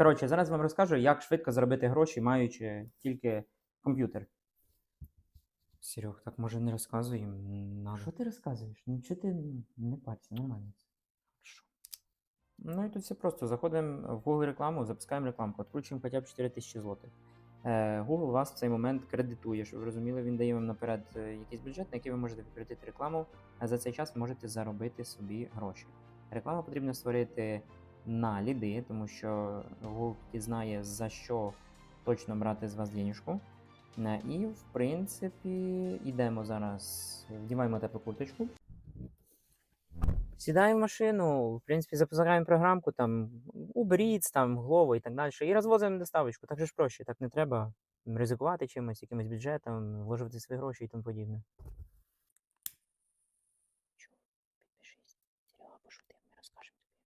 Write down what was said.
Коротше, зараз вам розкажу, як швидко заробити гроші, маючи тільки комп'ютер. Серег, так може не розказуємо? Надо. Що ти розказуєш? Ну чого ти не парься, нормально. Хорошо. Ну і тут все просто. Заходимо в Google рекламу, запускаємо рекламку, відкручуємо хоча б 4000 злотих. Е, Google вас в цей момент кредитує, щоб ви розуміли, він дає вам наперед е, якийсь бюджет, на який ви можете відкрити рекламу, а за цей час можете заробити собі гроші. Рекламу потрібно створити на ліди, тому що Голдкі знає, за що точно брати з вас денежку. Е, і, в принципі, йдемо зараз, вдіваємо теплу курточку. Сідаємо в машину, в принципі, запускаємо програмку, там Uber Eats, там Glovo і так далі. І розвозимо доставочку. Так же ж проще, так не треба ризикувати чимось, якимось бюджетом, вложити свої гроші і тому подібне. Підпишись, Серега пошути, ми розкажемо тобі.